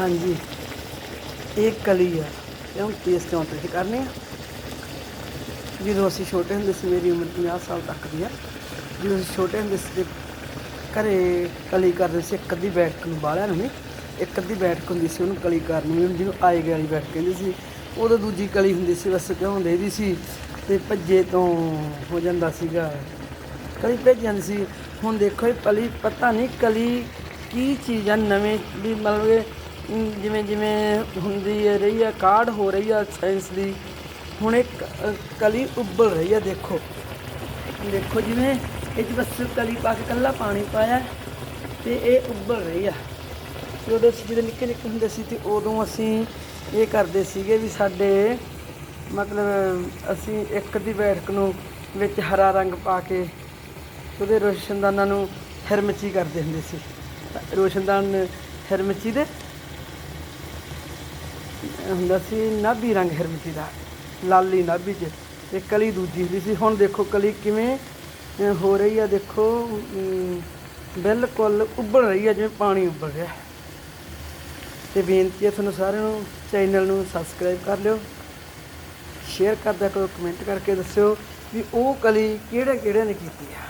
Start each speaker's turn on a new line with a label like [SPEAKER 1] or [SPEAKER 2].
[SPEAKER 1] ਹਾਂਜੀ। ਇਹ ਕਲੀ ਆ। ਇਹ ਹੁਣ ਪੇਸਟ ਕਾਊਂਟਰ ਤੇ ਕਰਨੀ ਆ। ਜਦੋਂ ਅਸੀਂ ਛੋਟੇ ਹੁੰਦੇ ਸੀ, ਮੇਰੀ ਉਮਰ 50 ਸਾਲ ਤੱਕ ਦੀ ਆ। ਜਦੋਂ ਅਸੀਂ ਛੋਟੇ ਹੁੰਦੇ ਸੀ ਤੇ ਘਰੇ ਕਲੀ ਕਰਦੇ ਸੀ, ਇੱਕ ਅੱਧੀ ਬੈਠਕ ਨੂੰ ਬਾਹਲਿਆਂ ਨੂੰ ਵੀ ਇੱਕ ਅੱਧੀ ਬੈਠਕ ਹੁੰਦੀ ਸੀ ਉਹਨੂੰ ਕਲੀ ਕਰਨ ਨੂੰ ਵੀ ਜਿਹਨੂੰ ਆਏ ਗਏ ਵਾਲੀ ਬੈਠਕ ਕਹਿੰਦੇ ਸੀ। ਉਦੋਂ ਦੂਜੀ ਕਲੀ ਹੁੰਦੀ ਸੀ, ਬਸ ਕਿਉਂ ਦੇਦੀ ਸੀ ਤੇ ਭੱਜੇ ਤੋਂ ਹੋ ਜਾਂਦਾ ਸੀਗਾ। ਕਲੀ ਭੇਜ ਜਾਂਦੀ ਸੀ। ਹੁਣ ਦੇਖੋ ਇਹ ਕਲੀ ਪਤਾ ਨਹੀਂ ਕਲੀ ਕੀ ਚੀਜ਼ ਆ, ਨਵੇਂ ਵੀ ਮਤਲਬ ਕਿ ਜਿਵੇਂ ਜਿਵੇਂ ਹੁੰਦੀ ਹੈ ਰਹੀ ਆ ਕਾਢ ਹੋ ਰਹੀ ਆ ਸਾਇੰਸ ਦੀ ਹੁਣ ਇੱਕ ਅ, ਕਲੀ ਉੱਬਲ ਰਹੀ ਆ ਦੇਖੋ। ਦੇਖੋ ਜਿਵੇਂ ਇਹ ਬਸ ਕਲੀ ਪਾ ਕੇ ਕੱਲਾ ਪਾਣੀ ਪਾਇਆ ਤੇ ਇਹ ਉੱਬਲ ਰਹੀ ਆ। ਤੇ ਉਦੋਂ ਅਸੀਂ ਜਦੋਂ ਨਿੱਕੇ ਨਿੱਕੇ ਹੁੰਦੇ ਸੀ ਤੇ ਉਦੋਂ ਅਸੀਂ ਇਹ ਕਰਦੇ ਸੀਗੇ ਵੀ ਸਾਡੇ ਮਤਲਬ ਅਸੀਂ ਇੱਕ ਦੀ ਬੈਠਕ ਨੂੰ ਵਿੱਚ ਹਰਾ ਰੰਗ ਪਾ ਕੇ ਉਹਦੇ ਰੋਸ਼ਨਦਾਨਾਂ ਨੂੰ ਹਿਰਮਚੀ ਕਰਦੇ ਹੁੰਦੇ ਸੀ। ਰੋਸ਼ਨਦਾਨ ਹਿਰਮਚੀ ਦੇ ਹੁੰਦਾ ਸੀ, ਨਾਭੀ ਰੰਗ ਹਿਰਮਚੀ ਦਾ, ਲਾਲੀ ਨਾਭੀ 'ਚ। ਤੇ ਕਲੀ ਦੂਜੀ ਹੁੰਦੀ ਸੀ। ਹੁਣ ਦੇਖੋ ਕਲੀ ਕਿਵੇਂ ਹੋ ਰਹੀ ਆ। ਦੇਖੋ ਬਿਲਕੁਲ ਉੱਬਲ ਰਹੀ ਆ, ਜਿਵੇਂ ਪਾਣੀ ਉੱਬਲ ਰਿਹਾ। ਤੇ ਬੇਨਤੀ ਹੈ ਤੁਹਾਨੂੰ ਸਾਰਿਆਂ ਨੂੰ, ਚੈਨਲ ਨੂੰ ਸਬਸਕ੍ਰਾਈਬ ਕਰ ਲਿਓ। ਸ਼ੇਅਰ ਕਰਦਿਆ ਕਰੋ ਕਮੈਂਟ ਕਰਕੇ ਦੱਸਿਓ ਵੀ ਉਹ ਕਲੀ ਕਿਹੜੇ ਕਿਹੜੇ ਨੇ ਕੀਤੀ ਆ।